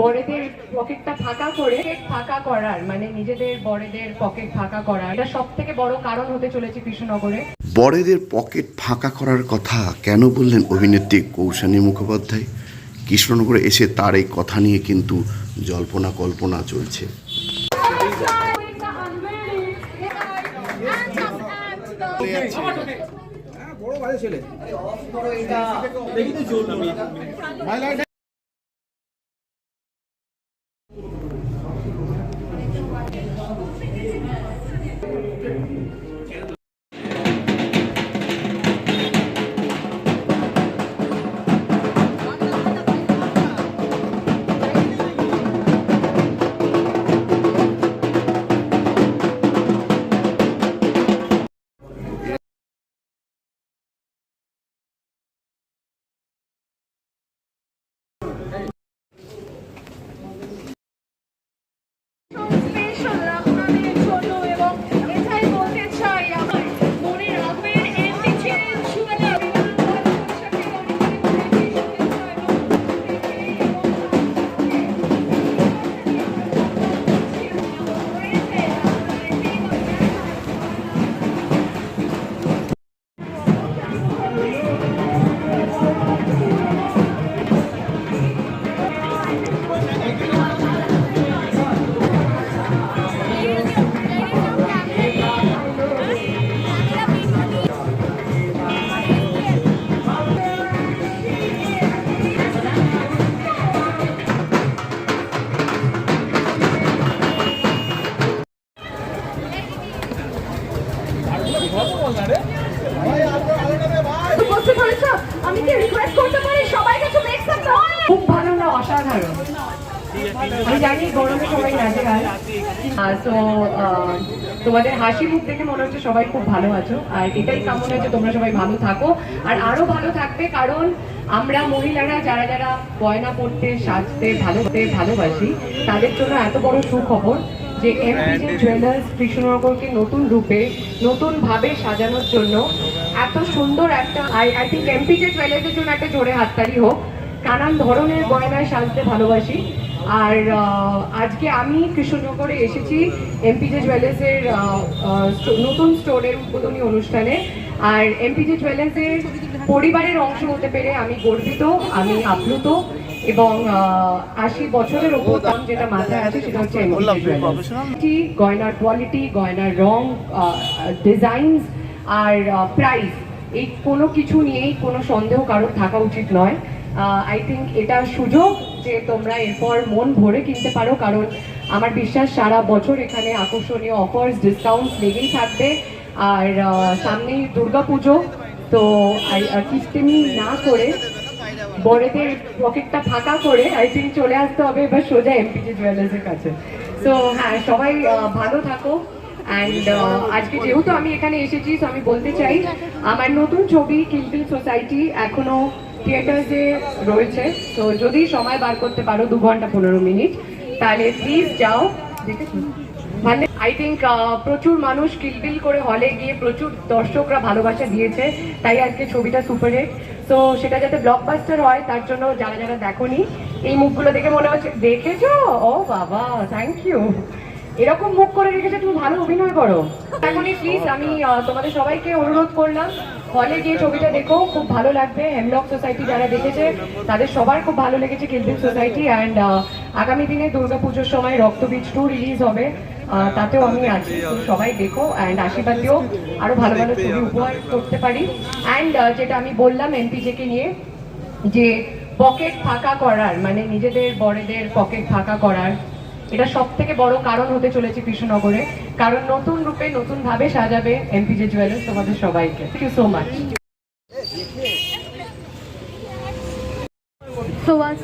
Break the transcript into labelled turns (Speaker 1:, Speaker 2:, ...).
Speaker 1: বড়দের পকেটটা ফাঁকা করে ফাঁকা করার মানে নিজেদের বড়দের পকেট ফাঁকা করার। এটা সব থেকে বড় কারণ হতে চলেছে কৃষ্ণনগরে।
Speaker 2: বড়দের পকেট ফাঁকা করার কথা কেন বললেন অভিনেত্রী কৌশানী মুখোপাধ্যায়? কৃষ্ণনগরে এসে তার এই কথা নিয়ে কিন্তু জল্পনা কল্পনা চলছে।
Speaker 3: বড় ছেলে।
Speaker 1: Amen. তোমাদের হাসি মুখ দেখে মনে হচ্ছে সবাই খুব ভালো আছো। আর এটাই কামনা যে তোমরা সবাই ভালো থাকো। আর আরও ভালো থাকবে কারণ আমরা মহিলারা যারা যারা গয়না পরতে, সাজতে ভালো ভালোবাসি, তাদের জন্য এত বড় সুখবর। যে এমপিজে জুয়েলার্স কৃষ্ণনগরকে নতুন রূপে নতুন ভাবে সাজানোর জন্য এত সুন্দর একটা আই আই থিঙ্ক এমপিজে জুয়েলার্সের জন্য একটা জোরে হাততালি হোক। নানান ধরনের গয়নায় সাজতে ভালোবাসি। আর আজকে আমি কৃষ্ণনগরে এসেছি এমপিজে জুয়েলার্সের নতুন স্টোরের উদ্বোধনী অনুষ্ঠানে। আর এমপিজে জুয়েলার্সের পরিবারের অংশ হতে পেরে আমি গর্বিত, আমি আপ্লুত। এবং আশি বছরের ওপর দাম যেটা মাথায় আছে সেটা হচ্ছে গয়নার কোয়ালিটি গয়নার রং ডিজাইনস আর প্রাইস এই কোনো কিছু নিয়েই কোনো সন্দেহ কারোর থাকা উচিত নয়। আই থিঙ্ক এটা সুযোগ যে তোমরা এরপর মন ভরে কিনতে পারো কারণ আমার বিশ্বাস সারা বছর এখানে আকর্ষণীয় অফার্স ডিসকাউন্টস লেগেই থাকবে। আর সামনেই দুর্গা পুজো তো কিস্তেমি না করে বড়দের পকেটটা ফাঁকা করে আই থিঙ্ক চলে আসতে হবে এবার সোজা এমপিজি জুয়েলার্সের কাছে। তো হ্যাঁ সবাই ভালো থাকো। অ্যান্ড আজকে যেহেতু আমি এখানে এসেছি তো আমি বলতে চাই, আমার নতুন ছবি কিলবিল সোসাইটি এখনও থিয়েটার্সে রয়েছে। তো যদি সময় বার করতে পারো, দু ঘণ্টা পনেরো মিনিট, তাহলে প্লিজ যাও দেখেছ আই থিঙ্ক প্রচুর মানুষ কিলবিল করে হলে গিয়ে প্রচুর দর্শকরা ভালোবাসা দিয়েছে। তাই আজকে ছবিটা সুপার হিট তো সেটা যাতে ব্লকবাস্টার হয়, তার জন্য যারা যারা দেখোনি, এই মুখগুলো দেখে মনে হচ্ছে, দেখেছ? ও বাবা থ্যাংক ইউ এরকম মুখ করে রেখেছে, তুমি ভালো অভিনয় করো। এখনই প্লিজ আমি তোমাদের সবাইকে অনুরোধ করলাম হলে গিয়ে ছবিটা দেখো, খুব ভালো লাগবে। হেমলক সোসাইটি যারা দেখেছে, তাদের সবার খুব ভালো লেগেছে কিলবিল সোসাইটি অ্যান্ড আগামী দিনে দুর্গাপুজোর সময় রক্তবীজ টু রিলিজ হবে। তাতেও আমি আছি। সবাই দেখো অ্যান্ড আশীর্বাদ দিও আরও ভালো ভালো ছবি উপহার করতে পারি। অ্যান্ড যেটা আমি বললাম এমপিজেকে নিয়ে, যে পকেট ফাঁকা করার মানে নিজেদের বড়দের পকেট ফাঁকা করার, এটা সব থেকে বড় কারণ হতে চলেছে কৃষ্ণনগরে। কারণ নতুন রূপে নতুন ভাবে সাজাবে এমপিজে জুয়েলার্স তোমাদের সবাইকে। Thank you so much
Speaker 4: So, once